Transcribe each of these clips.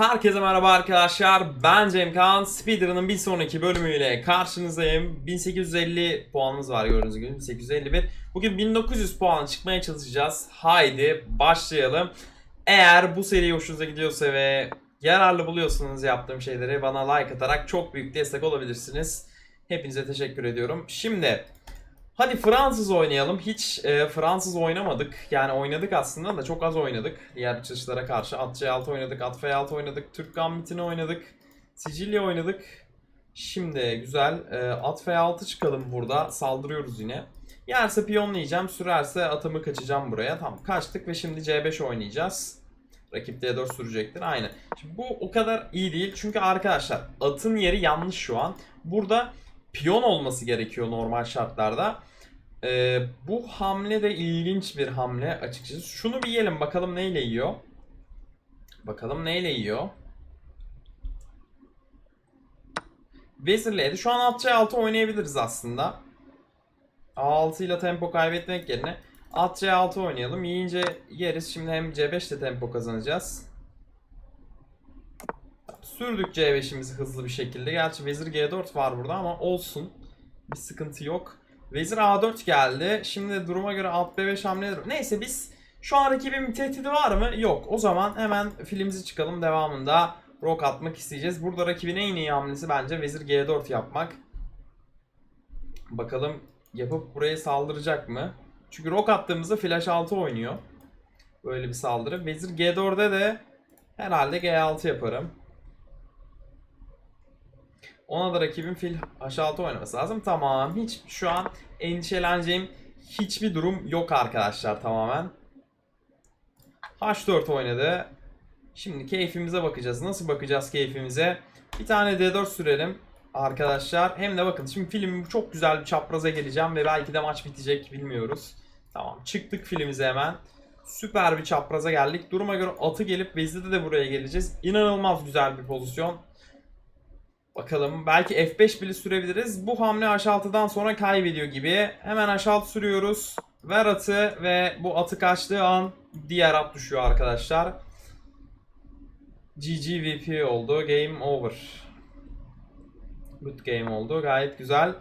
Herkese merhaba arkadaşlar. Ben Cem Kaan. Speedrun'ın bir sonraki bölümüyle karşınızdayım. 1850 puanımız var gördüğünüz gibi. 1851. Bugün 1900 puan çıkmaya çalışacağız. Haydi başlayalım. Eğer bu seri hoşunuza gidiyorsa ve yararlı buluyorsanız yaptığım şeyleri bana like atarak çok büyük destek olabilirsiniz. Hepinize teşekkür ediyorum. Şimdi Hadi Fransız oynayalım. Hiç e, Fransız oynamadık. Yani oynadık aslında da çok az oynadık. Diğer açılışlara karşı. At C6 oynadık, At F6 oynadık, Türk Gambit'ini oynadık. Sicilya oynadık. Şimdi güzel. E, at F6 çıkalım burada. Saldırıyoruz yine. Yerse piyonlayacağım. Sürerse atımı kaçacağım buraya. Tamam kaçtık ve şimdi C5 oynayacağız. Rakip D4 sürecektir. Aynen. Şimdi bu o kadar iyi değil. Çünkü arkadaşlar atın yeri yanlış şu an. Burada piyon olması gerekiyor normal şartlarda. Ee, bu hamle de ilginç bir hamle açıkçası. Şunu bir yiyelim bakalım neyle yiyor. Bakalım neyle yiyor. Vezirle Şu an alt C6 oynayabiliriz aslında. A6 ile tempo kaybetmek yerine at C6 oynayalım. Yiyince yeriz. Şimdi hem C5 de tempo kazanacağız. Sürdük C5'imizi hızlı bir şekilde. Gerçi Vezir G4 var burada ama olsun. Bir sıkıntı yok. Vezir A4 geldi. Şimdi duruma göre alt B5 hamleleri... Neyse biz şu an rakibin bir tehdidi var mı? Yok. O zaman hemen filmimizi çıkalım. Devamında rok atmak isteyeceğiz. Burada rakibin en iyi hamlesi bence Vezir G4 yapmak. Bakalım yapıp buraya saldıracak mı? Çünkü rok attığımızda flash 6 oynuyor. Böyle bir saldırı. Vezir G4'de de herhalde G6 yaparım. Ona da rakibin fil H6 oynaması lazım. Tamam. Hiç şu an endişeleneceğim hiçbir durum yok arkadaşlar tamamen. H4 oynadı. Şimdi keyfimize bakacağız. Nasıl bakacağız keyfimize? Bir tane D4 sürelim arkadaşlar. Hem de bakın şimdi film çok güzel bir çapraza geleceğim ve belki de maç bitecek bilmiyoruz. Tamam çıktık filmimize hemen. Süper bir çapraza geldik. Duruma göre atı gelip vezirde de buraya geleceğiz. İnanılmaz güzel bir pozisyon. Bakalım belki F5 bile sürebiliriz. Bu hamle H6'dan sonra kaybediyor gibi. Hemen H6 sürüyoruz. Ver atı ve bu atı kaçtığı an diğer at düşüyor arkadaşlar. GGVP oldu. Game over. Good game oldu. Gayet güzel.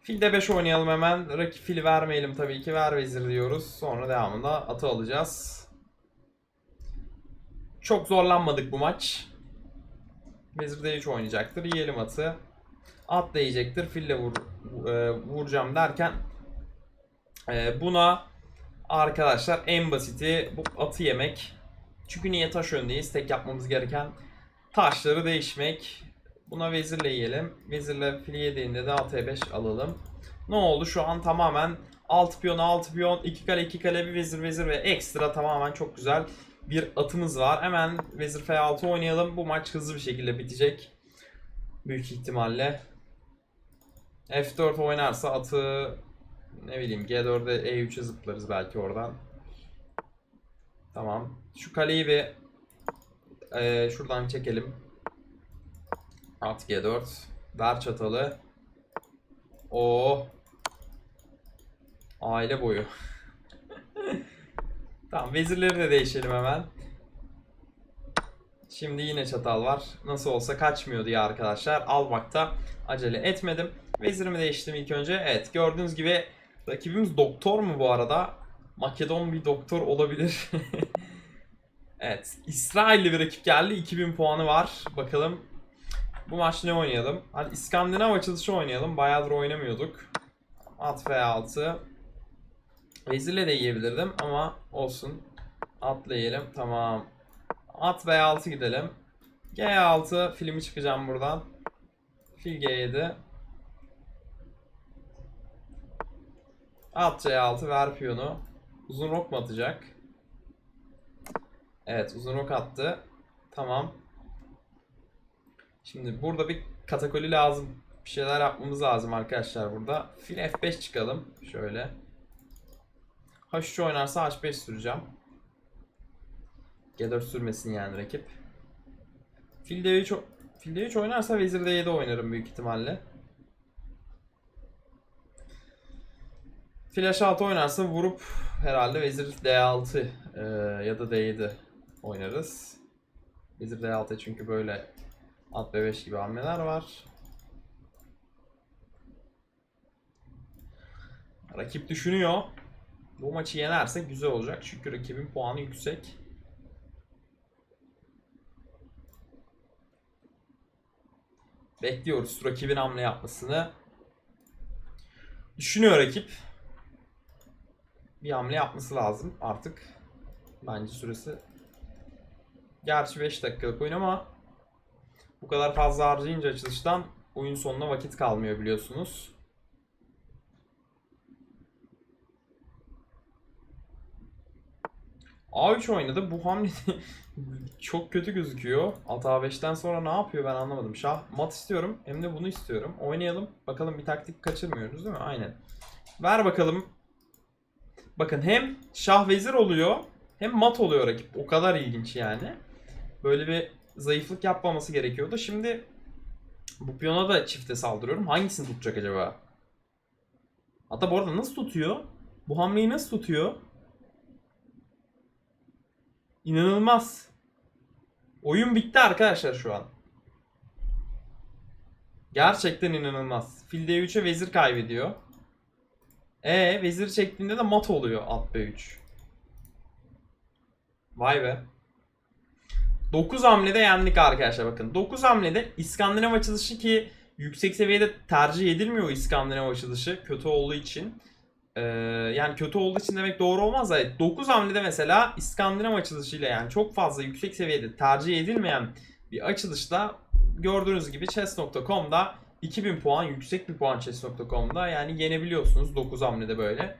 Fil de 5 oynayalım hemen. Rakip fili vermeyelim tabii ki. Ver vezir diyoruz. Sonra devamında atı alacağız. Çok zorlanmadık bu maç. Vezir D3 oynayacaktır. Yiyelim atı. At da yiyecektir. Fille vur, e, vuracağım derken e, buna arkadaşlar en basiti bu atı yemek. Çünkü niye taş öndeyiz? Tek yapmamız gereken taşları değişmek. Buna vezirle yiyelim. Vezirle fili yediğinde de at E5 alalım. Ne oldu? Şu an tamamen 6 piyon 6 piyon 2 kale 2 kale bir vezir vezir ve ekstra tamamen çok güzel bir atımız var. Hemen vezir F6 oynayalım. Bu maç hızlı bir şekilde bitecek. Büyük ihtimalle. F4 oynarsa atı ne bileyim G4'e E3'e zıplarız belki oradan. Tamam. Şu kaleyi bir e, şuradan çekelim. At G4. Ver çatalı. O Aile boyu. Tamam vezirleri de değişelim hemen. Şimdi yine çatal var. Nasıl olsa kaçmıyor diye arkadaşlar. Almakta acele etmedim. Vezirimi değiştim ilk önce. Evet gördüğünüz gibi rakibimiz doktor mu bu arada? Makedon bir doktor olabilir. evet İsrailli bir rakip geldi. 2000 puanı var. Bakalım bu maç ne oynayalım? Hadi İskandinav açılışı oynayalım. Bayağıdır oynamıyorduk. At F6. Vezirle de yiyebilirdim ama olsun. Atla. Tamam. At B6 gidelim. G6 filmi çıkacağım buradan. Fil G7. At C6 ver piyonu. Uzun rok mu atacak? Evet uzun rok attı. Tamam. Şimdi burada bir katakoli lazım. Bir şeyler yapmamız lazım arkadaşlar burada. Fil F5 çıkalım. Şöyle. H3 oynarsa H5 süreceğim. G4 sürmesin yani rakip. Fil D3, Fil D3 oynarsa Vezir D7 oynarım büyük ihtimalle. Fil H6 oynarsa vurup herhalde Vezir D6 e, ya da D7 oynarız. Vezir D6 çünkü böyle at B5 gibi hamleler var. Rakip düşünüyor. Bu maçı yenerse güzel olacak çünkü rakibin puanı yüksek. Bekliyoruz rakibin hamle yapmasını. Düşünüyor rakip. Bir hamle yapması lazım artık. Bence süresi. Gerçi 5 dakikalık oyun ama bu kadar fazla harcayınca açılıştan oyun sonuna vakit kalmıyor biliyorsunuz. A3 oynadı. Bu hamle çok kötü gözüküyor. At A5'ten sonra ne yapıyor ben anlamadım. Şah mat istiyorum. Hem de bunu istiyorum. Oynayalım. Bakalım bir taktik kaçırmıyoruz değil mi? Aynen. Ver bakalım. Bakın hem şah vezir oluyor hem mat oluyor rakip. O kadar ilginç yani. Böyle bir zayıflık yapmaması gerekiyordu. Şimdi bu piyona da çifte saldırıyorum. Hangisini tutacak acaba? Hatta bu arada nasıl tutuyor? Bu hamleyi nasıl tutuyor? İnanılmaz. Oyun bitti arkadaşlar şu an. Gerçekten inanılmaz. Fil D3'e vezir kaybediyor. E vezir çektiğinde de mat oluyor at B3. Vay be. 9 hamlede yendik arkadaşlar bakın. 9 hamlede İskandinav açılışı ki yüksek seviyede tercih edilmiyor İskandinav açılışı kötü olduğu için. Ee, yani kötü olduğu için demek doğru olmaz da 9 hamlede mesela İskandinav açılışıyla yani çok fazla yüksek seviyede tercih edilmeyen bir açılışta gördüğünüz gibi chess.com'da 2000 puan yüksek bir puan chess.com'da yani yenebiliyorsunuz 9 hamlede böyle.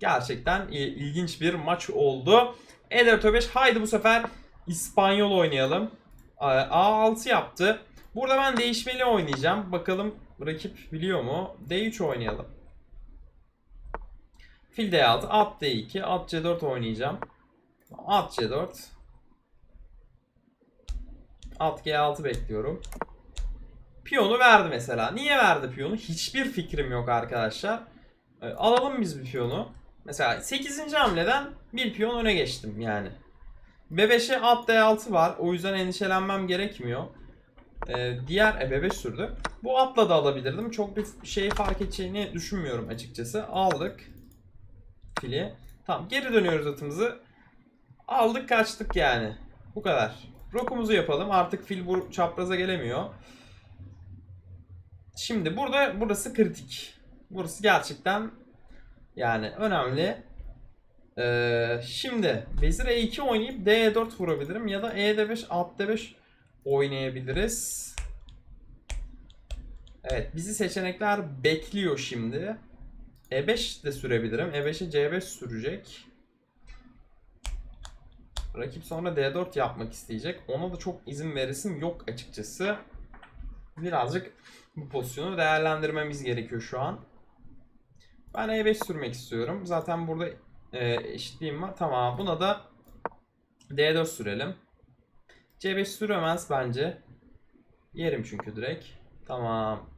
Gerçekten il- ilginç bir maç oldu. E4 5 haydi bu sefer İspanyol oynayalım. A- A6 yaptı. Burada ben değişmeli oynayacağım. Bakalım rakip biliyor mu? D3 oynayalım. Fil D6, at D2, at C4 oynayacağım. At C4. At G6 bekliyorum. Piyonu verdi mesela. Niye verdi piyonu? Hiçbir fikrim yok arkadaşlar. Ee, alalım biz bir piyonu. Mesela 8. hamleden bir piyon öne geçtim yani. B5'e at D6 var. O yüzden endişelenmem gerekmiyor. Ee, diğer e, B5 sürdü. Bu atla da alabilirdim. Çok bir şey fark edeceğini düşünmüyorum açıkçası. Aldık fili. Tamam geri dönüyoruz atımızı. Aldık kaçtık yani. Bu kadar. Rokumuzu yapalım. Artık fil bu çapraza gelemiyor. Şimdi burada burası kritik. Burası gerçekten yani önemli. Ee, şimdi vezir E2 oynayıp D4 vurabilirim ya da E5 at D5 oynayabiliriz. Evet bizi seçenekler bekliyor şimdi. E5 de sürebilirim. E5'e C5 sürecek. Rakip sonra D4 yapmak isteyecek. Ona da çok izin veresim yok açıkçası. Birazcık bu pozisyonu değerlendirmemiz gerekiyor şu an. Ben E5 sürmek istiyorum. Zaten burada e, eşitliğim var. Tamam buna da D4 sürelim. C5 süremez bence. Yerim çünkü direkt. Tamam.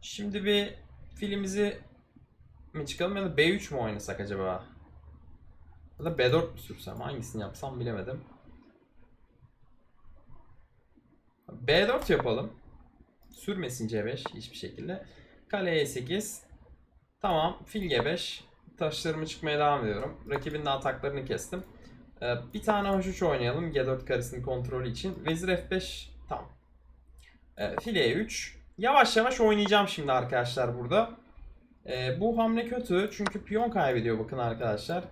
Şimdi bir filimizi mi çıkalım ya da B3 mü oynasak acaba? Ya da B4 mü sürsem? Hangisini yapsam bilemedim. B4 yapalım. Sürmesin C5 hiçbir şekilde. Kale E8. Tamam. Fil G5. Taşlarımı çıkmaya devam ediyorum. Rakibin de ataklarını kestim. Ee, bir tane H3 oynayalım. G4 karesinin kontrolü için. Vezir F5. Tamam. Ee, fil E3. Yavaş yavaş oynayacağım şimdi arkadaşlar burada. Ee, bu hamle kötü çünkü piyon kaybediyor bakın arkadaşlar.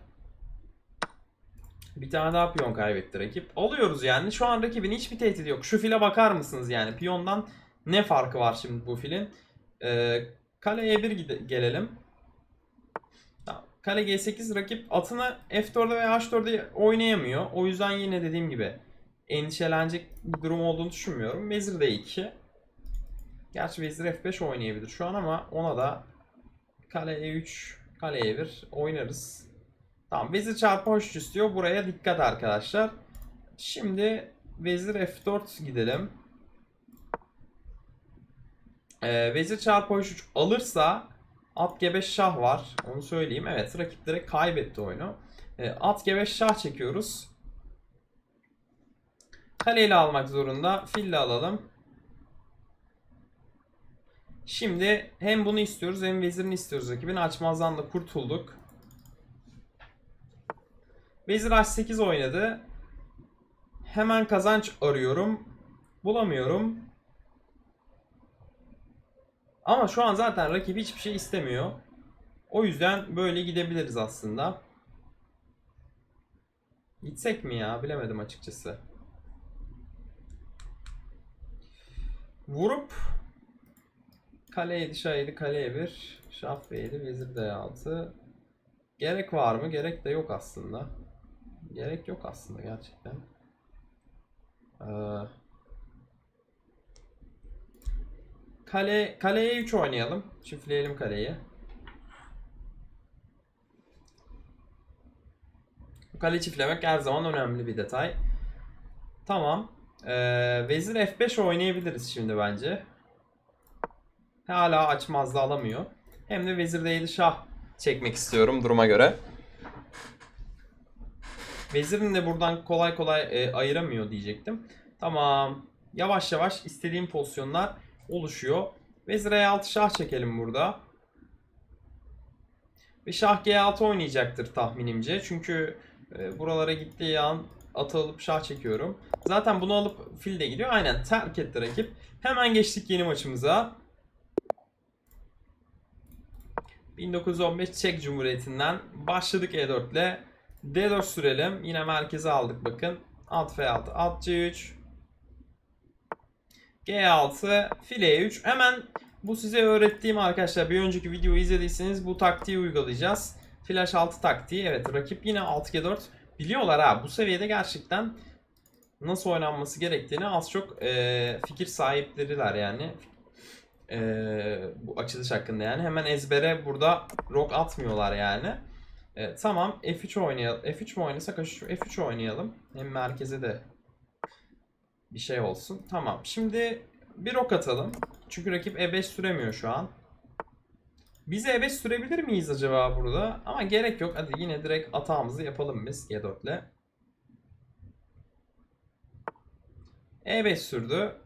Bir tane daha piyon kaybetti rakip. Alıyoruz yani. Şu an rakibin hiçbir tehdidi yok. Şu file bakar mısınız yani? Piyondan ne farkı var şimdi bu filin? Ee, kale E1 gide- gelelim. Kale G8 rakip atını F4'e veya H4'e oynayamıyor. O yüzden yine dediğim gibi endişelenecek bir durum olduğunu düşünmüyorum. Vezir D2. Gerçi Vezir F5 oynayabilir şu an ama ona da Kale E3, kale E1 oynarız. Tamam vezir çarpı H3 istiyor. Buraya dikkat arkadaşlar. Şimdi vezir F4 gidelim. Ee, vezir çarpı H3 alırsa at G5 şah var. Onu söyleyeyim. Evet rakip direkt kaybetti oyunu. Ee, at G5 şah çekiyoruz. Kaleyle almak zorunda. Fille alalım. Şimdi hem bunu istiyoruz hem vezirini istiyoruz rakibin. Açmazdan da kurtulduk. Vezir H8 oynadı. Hemen kazanç arıyorum. Bulamıyorum. Ama şu an zaten rakip hiçbir şey istemiyor. O yüzden böyle gidebiliriz aslında. Gitsek mi ya? Bilemedim açıkçası. Vurup kale 7 şah 7 kale 1 şah b7 vezir d6 Gerek var mı? Gerek de yok aslında. Gerek yok aslında gerçekten. Ee, kale kaleye 3 oynayalım. Çiftleyelim kaleyi. Kale çiftlemek her zaman önemli bir detay. Tamam. Ee, vezir F5 oynayabiliriz şimdi bence. Hala açmazda alamıyor. Hem de vezir D7 şah çekmek istiyorum duruma göre. Vezirin de buradan kolay kolay e, ayıramıyor diyecektim. Tamam. Yavaş yavaş istediğim pozisyonlar oluşuyor. Vezir E6 şah çekelim burada. Ve şah G6 oynayacaktır tahminimce. Çünkü e, buralara gittiği an atı alıp şah çekiyorum. Zaten bunu alıp fil de gidiyor. Aynen terk etti rakip. Hemen geçtik yeni maçımıza. 1915 Çek Cumhuriyeti'nden başladık E4 ile. D4 sürelim. Yine merkeze aldık bakın. At F6, at C3. G6, file 3. Hemen bu size öğrettiğim arkadaşlar bir önceki videoyu izlediyseniz bu taktiği uygulayacağız. Flash 6 taktiği. Evet rakip yine 6G4 biliyorlar ha. Bu seviyede gerçekten nasıl oynanması gerektiğini az çok e, fikir sahipleriler yani. E, bu açılış hakkında yani. Hemen ezbere burada rock atmıyorlar yani. E, tamam F3 oynayalım. F3 mü oynasak F3 oynayalım. Hem merkeze de bir şey olsun. Tamam. Şimdi bir ok atalım. Çünkü rakip E5 süremiyor şu an. Biz E5 sürebilir miyiz acaba burada? Ama gerek yok. Hadi yine direkt atağımızı yapalım biz G4 ile. E5 sürdü.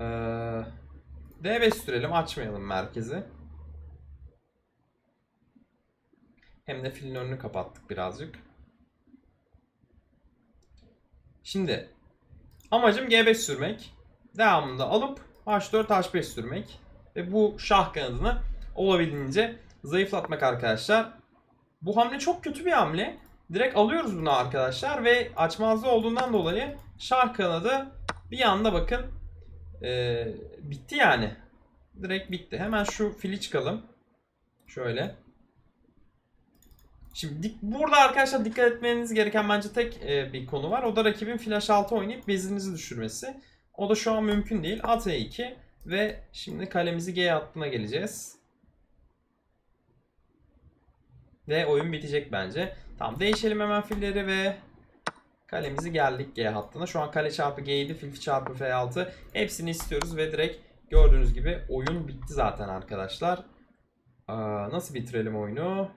Ee, D5 sürelim. Açmayalım merkezi. Hem de filin önünü kapattık birazcık. Şimdi amacım G5 sürmek. Devamında alıp H4 H5 sürmek. Ve bu şah kanadını olabildiğince zayıflatmak arkadaşlar. Bu hamle çok kötü bir hamle. Direkt alıyoruz bunu arkadaşlar ve açmazlı olduğundan dolayı şah kanadı bir anda bakın ee, bitti yani. Direkt bitti. Hemen şu fili çıkalım. Şöyle. Şimdi burada arkadaşlar dikkat etmeniz gereken bence tek e, bir konu var. O da rakibin flash 6 oynayıp bezinizi düşürmesi. O da şu an mümkün değil. At E2 ve şimdi kalemizi G hattına geleceğiz. Ve oyun bitecek bence. Tamam değişelim hemen filleri ve kalemizi geldik G hattına. Şu an kale çarpı G7, fil çarpı F6 hepsini istiyoruz ve direkt gördüğünüz gibi oyun bitti zaten arkadaşlar. Aa, nasıl bitirelim oyunu?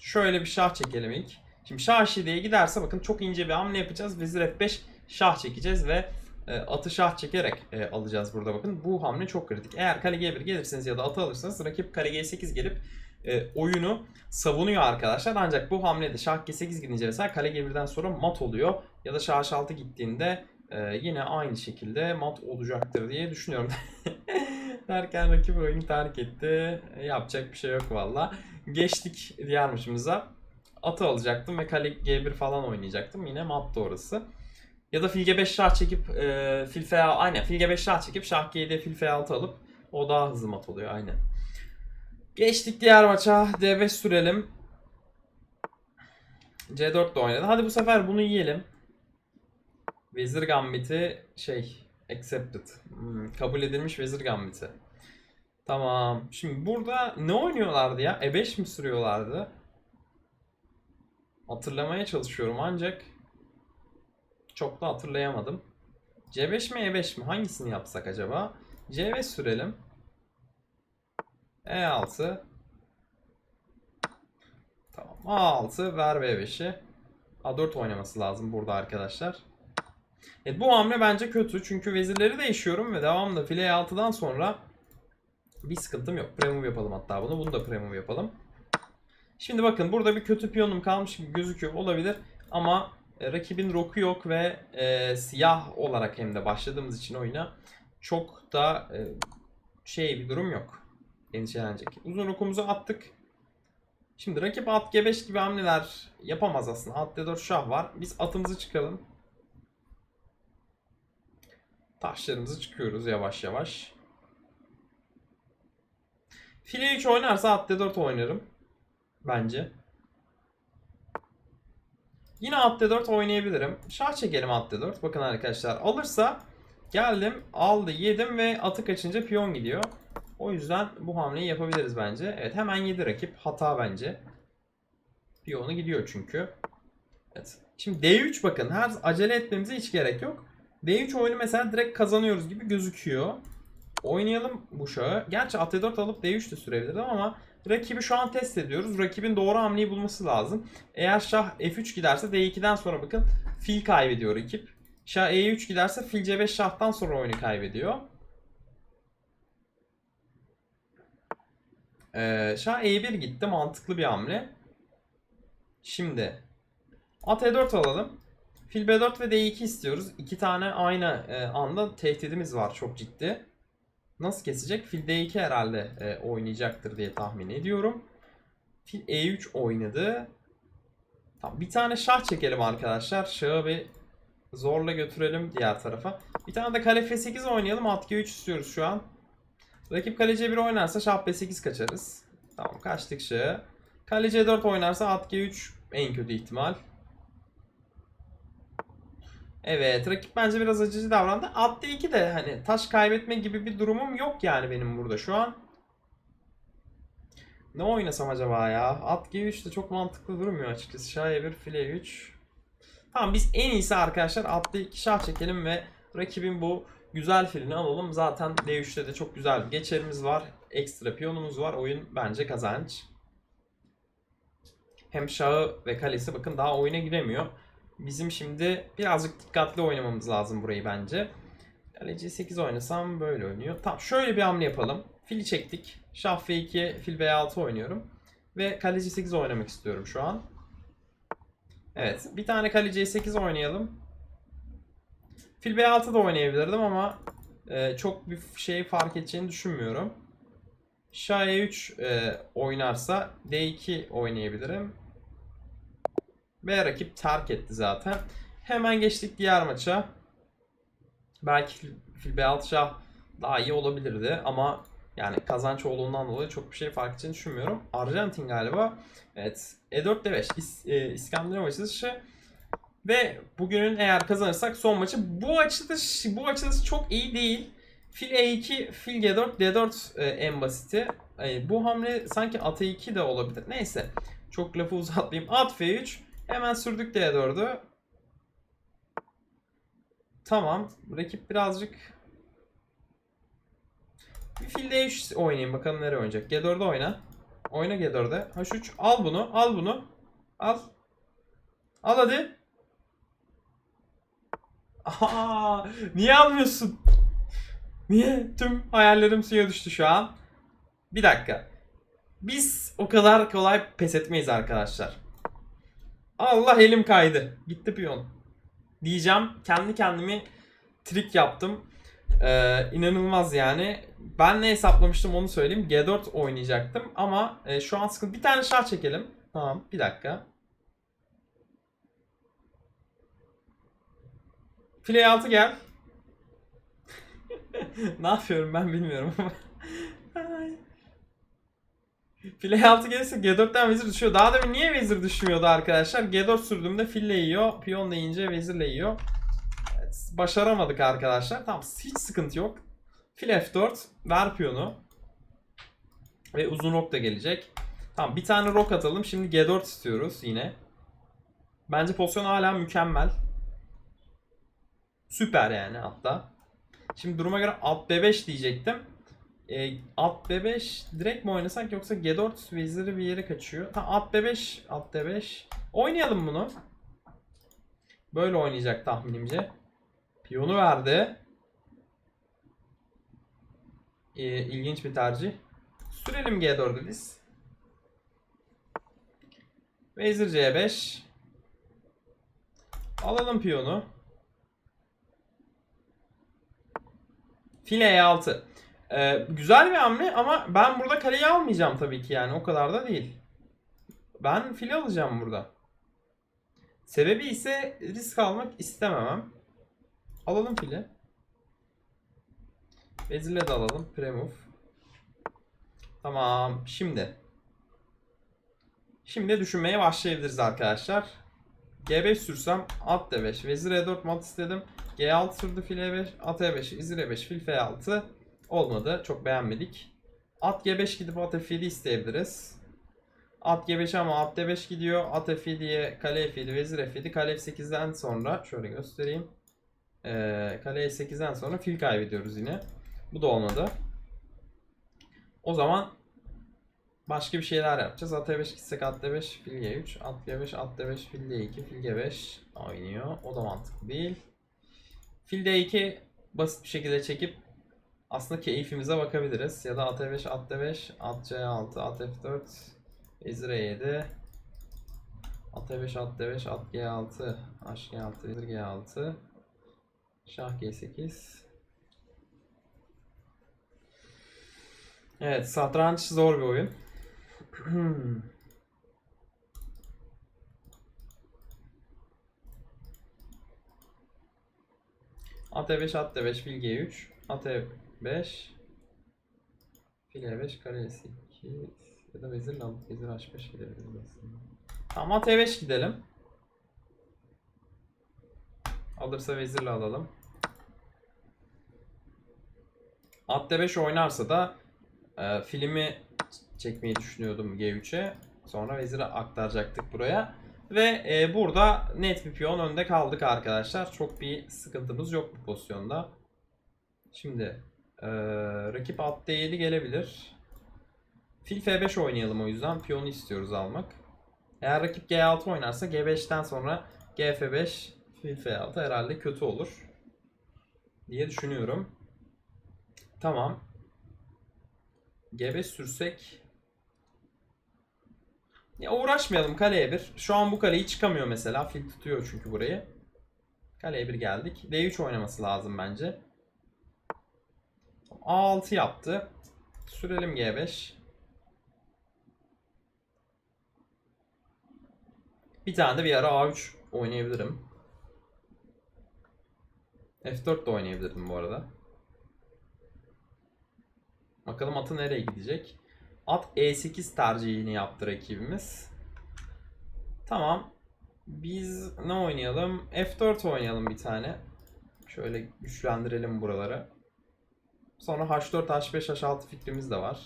Şöyle bir şah çekelim ilk. Şimdi şah şideye giderse bakın çok ince bir hamle yapacağız. Vezir F5 şah çekeceğiz ve e, atı şah çekerek e, alacağız burada bakın. Bu hamle çok kritik. Eğer kale G1 gelirseniz ya da atı alırsanız rakip kale G8 gelip e, oyunu savunuyor arkadaşlar. Ancak bu hamlede şah G8 gidince mesela kale G1'den sonra mat oluyor. Ya da şah H6 gittiğinde e, yine aynı şekilde mat olacaktır diye düşünüyorum. Derken rakip oyunu terk etti. E, yapacak bir şey yok valla. Geçtik diğer maçımıza. Atı alacaktım ve kale G1 falan oynayacaktım. Yine mattı orası. Ya da fil G5 şah çekip e, fil F aynen fil G5 şah çekip şah G7 fil F6 alıp o daha hızlı mat oluyor aynen. Geçtik diğer maça. D5 sürelim. C4 de oynadı. Hadi bu sefer bunu yiyelim. Vezir Gambit'i şey accepted. Hmm, kabul edilmiş Vezir Gambit'i. Tamam. Şimdi burada ne oynuyorlardı ya? E5 mi sürüyorlardı? Hatırlamaya çalışıyorum ancak çok da hatırlayamadım. C5 mi E5 mi? Hangisini yapsak acaba? C5 sürelim. E6 Tamam. A6 ver B5'i. A4 oynaması lazım burada arkadaşlar. Evet, bu hamle bence kötü çünkü vezirleri değişiyorum ve devamlı file 6'dan sonra bir sıkıntım yok. Premove yapalım hatta bunu. Bunu da premove yapalım. Şimdi bakın burada bir kötü piyonum kalmış gibi gözüküyor olabilir ama e, rakibin roku yok ve e, siyah olarak hem de başladığımız için oyuna çok da e, şey bir durum yok. Endişelenecek. Uzun okumuzu attık. Şimdi rakip at G5 gibi hamleler yapamaz aslında. At D4 şah var. Biz atımızı çıkalım. Taşlarımızı çıkıyoruz yavaş yavaş. File 3 oynarsa at D4 oynarım. Bence. Yine at D4 oynayabilirim. Şah çekelim at D4. Bakın arkadaşlar alırsa geldim aldı yedim ve atı kaçınca piyon gidiyor. O yüzden bu hamleyi yapabiliriz bence. Evet hemen yedi rakip. Hata bence. Piyonu gidiyor çünkü. Evet. Şimdi D3 bakın. Her acele etmemize hiç gerek yok. D3 oyunu mesela direkt kazanıyoruz gibi gözüküyor. Oynayalım bu şahı. Gerçi at D4 alıp D3 de sürebilirdim ama rakibi şu an test ediyoruz. Rakibin doğru hamleyi bulması lazım. Eğer şah F3 giderse D2'den sonra bakın fil kaybediyor rakip. Şah E3 giderse fil C5 şahtan sonra oyunu kaybediyor. Ee, şah E1 gitti. Mantıklı bir hamle. Şimdi at E4 alalım. Fil B4 ve D2 istiyoruz. İki tane aynı e, anda tehdidimiz var çok ciddi. Nasıl kesecek? Fil D2 herhalde e, oynayacaktır diye tahmin ediyorum. Fil E3 oynadı. Tamam, bir tane şah çekelim arkadaşlar. Şahı bir zorla götürelim diğer tarafa. Bir tane de kale F8 oynayalım. At G3 istiyoruz şu an. Rakip kale C1 oynarsa şah B8 kaçarız. Tamam kaçtık şahı. Kale C4 oynarsa at G3 en kötü ihtimal. Evet rakip bence biraz acıcı davrandı. At D2 de hani taş kaybetme gibi bir durumum yok yani benim burada şu an. Ne oynasam acaba ya? At G3 de çok mantıklı durmuyor açıkçası. Şah E1, file 3. Tamam biz en iyisi arkadaşlar at D2 şah çekelim ve rakibin bu güzel filini alalım. Zaten D3'te de çok güzel bir geçerimiz var. Ekstra piyonumuz var. Oyun bence kazanç. Hem şahı ve kalesi bakın daha oyuna giremiyor. Bizim şimdi birazcık dikkatli oynamamız lazım burayı bence. Kaleci 8 oynasam böyle oynuyor. Tamam şöyle bir hamle yapalım. Fili çektik. Şah F2, fil B6 oynuyorum. Ve kaleci 8 oynamak istiyorum şu an. Evet bir tane kaleci 8 oynayalım. Fil B6 da oynayabilirdim ama e, çok bir şey fark edeceğini düşünmüyorum. Şah E3 e, oynarsa D2 oynayabilirim. Ve rakip terk etti zaten. Hemen geçtik diğer maça. Belki fil B6 şah daha iyi olabilirdi ama yani kazanç olduğundan dolayı çok bir şey fark edeceğini düşünmüyorum. Arjantin galiba. Evet. E4 D5 İs, e, İskandinav açılışı. Ve bugünün eğer kazanırsak son maçı. Bu açılış bu açılış çok iyi değil. Fil E2, fil G4, D4 e, en basiti. E, bu hamle sanki at E2 de olabilir. Neyse. Çok lafı uzatmayayım. At F3. Hemen sürdük D4'ü. Tamam. Rakip birazcık bir fil D3 oynayayım. Bakalım nereye oynayacak. G4'de oyna. Oyna G4'de. H3. Al bunu. Al bunu. Al. Al hadi. Aha, niye almıyorsun? Niye? Tüm hayallerim suya düştü şu an. Bir dakika. Biz o kadar kolay pes etmeyiz arkadaşlar. Allah elim kaydı. Gitti piyon. Diyeceğim. Kendi kendimi trik yaptım. Ee, inanılmaz yani. Ben ne hesaplamıştım onu söyleyeyim. G4 oynayacaktım ama e, şu an sıkıntı. Bir tane şah çekelim. Tamam bir dakika. File 6 gel. ne yapıyorum ben bilmiyorum ama. Ay. File 6 gelirse G4'ten vezir düşüyor. Daha demin niye vezir düşmüyordu arkadaşlar? G4 sürdüğümde fille yiyor. Piyon da yiyince vezirle yiyor. Evet, başaramadık arkadaşlar. Tamam hiç sıkıntı yok. Fil F4. Ver piyonu. Ve uzun rok da gelecek. Tamam bir tane rok atalım. Şimdi G4 istiyoruz yine. Bence pozisyon hala mükemmel. Süper yani hatta. Şimdi duruma göre at B5 diyecektim. E, at B5 direkt mi oynasak yoksa G4 veziri bir yere kaçıyor. Ha, at B5, at D5. Oynayalım bunu. Böyle oynayacak tahminimce. Piyonu verdi. E, ilginç bir tercih. Sürelim G4'ü biz. Vezir C5. Alalım piyonu. File E6. Ee, güzel bir hamle ama ben burada kaleyi almayacağım tabii ki yani o kadar da değil. Ben file alacağım burada. Sebebi ise risk almak istememem. Alalım file. Vezirle de alalım. Premove. Tamam. Şimdi. Şimdi düşünmeye başlayabiliriz arkadaşlar. G5 sürsem at D5. Vezir E4 mat istedim. G6 sürdü fil E5. At E5. Vezir E5. Fil F6. Olmadı. Çok beğenmedik. At G5 gidip at F7 isteyebiliriz. At G5 ama at D5 gidiyor. At F7'ye kale F7, vezir F7, kale F8'den sonra şöyle göstereyim. Ee, kale F8'den sonra fil kaybediyoruz yine. Bu da olmadı. O zaman başka bir şeyler yapacağız. At E5 gitsek at D5, fil G3, at G5, at D5, fil D2, fil G5 oynuyor. O da mantıklı değil. Fil D2 basit bir şekilde çekip aslında keyfimize bakabiliriz. Ya da at E5, at D5, at C6, at F4, vezir E7, at E5, at D5, at G6, H G6, vezir G6, şah G8. Evet, satranç zor bir oyun. At E5, at D5, fil G3, at E5, fil E5, kare S2 ya da vezirle alıp vezir H5 gidebiliriz aslında. Tamam at E5 gidelim. Alırsa vezirle alalım. At D5 oynarsa da e, filmi çekmeyi düşünüyordum G3'e. Sonra veziri aktaracaktık buraya. Ve e, burada net bir piyon önde kaldık arkadaşlar. Çok bir sıkıntımız yok bu pozisyonda. Şimdi e, rakip at D7 gelebilir. Fil F5 oynayalım o yüzden. Piyonu istiyoruz almak. Eğer rakip G6 oynarsa G5'ten sonra GF5 Fil F6 herhalde kötü olur. Diye düşünüyorum. Tamam. G5 sürsek ya uğraşmayalım kaleye bir. Şu an bu kaleyi çıkamıyor mesela. Fil tutuyor çünkü burayı. Kaleye bir geldik. D3 oynaması lazım bence. A6 yaptı. Sürelim G5. Bir tane de bir ara A3 oynayabilirim. F4 de oynayabilirdim bu arada. Bakalım atı nereye gidecek. At E8 tercihini yaptı rakibimiz. Tamam. Biz ne oynayalım? F4 oynayalım bir tane. Şöyle güçlendirelim buraları. Sonra H4, H5, H6 fikrimiz de var.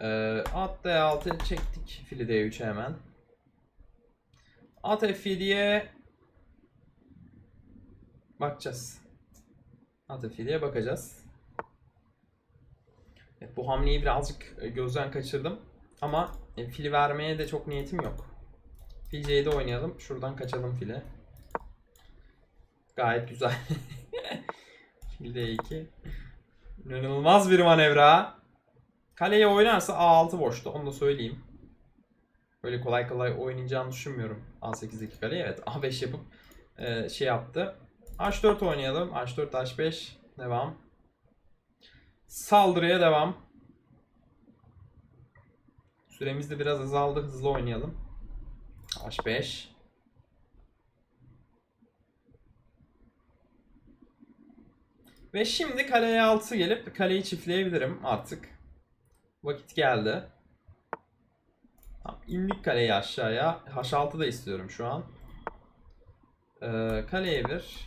Ee, at D6 çektik fili D3'e hemen. At F7'ye bakacağız. At F7'ye bakacağız. Evet, bu hamleyi birazcık e, gözden kaçırdım. Ama e, fili vermeye de çok niyetim yok. Fil C7 oynayalım. Şuradan kaçalım file. Gayet güzel. fil D2. İnanılmaz bir manevra. Kaleye oynarsa A6 boştu. Onu da söyleyeyim. Böyle kolay kolay oynayacağını düşünmüyorum A8'deki kaleye. Evet A5 yapıp e, şey yaptı. H4 oynayalım. H4, H5. Devam. Saldırıya devam. Süremiz de biraz azaldı. Hızlı oynayalım. H5. Ve şimdi kaleye 6 gelip kaleyi çiftleyebilirim artık. Vakit geldi. Tamam, indik kaleyi aşağıya. H6 da istiyorum şu an. Ee, kaleye bir.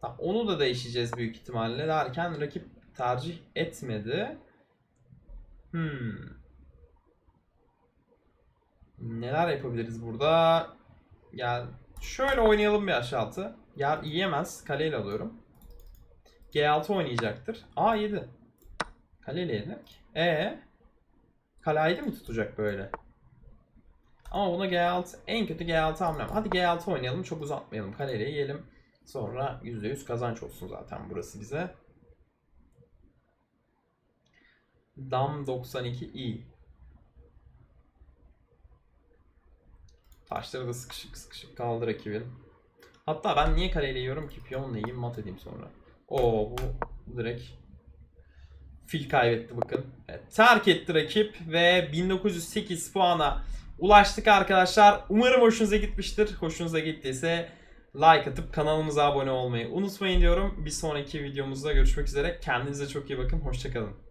Tamam, onu da değişeceğiz büyük ihtimalle derken rakip tercih etmedi. Hmm. Neler yapabiliriz burada? Gel Şöyle oynayalım bir aşağıtı. Ya yiyemez. Kaleyle alıyorum. G6 oynayacaktır. Aa yedi. Kaleyle yedik. E Kale 7 mi tutacak böyle? Ama buna G6 en kötü G6 hamlem. Hadi G6 oynayalım çok uzatmayalım. Kaleyle yiyelim. Sonra %100 kazanç olsun zaten burası bize. Dam 92i. Taşları da sıkışık sıkışık kaldı rakibin. Hatta ben niye kaleyle yiyorum ki piyonla yiyeyim mat edeyim sonra. Oo bu direkt fil kaybetti bakın. Evet, terk etti rakip ve 1908 puana ulaştık arkadaşlar. Umarım hoşunuza gitmiştir. Hoşunuza gittiyse like atıp kanalımıza abone olmayı unutmayın diyorum. Bir sonraki videomuzda görüşmek üzere. Kendinize çok iyi bakın. Hoşçakalın.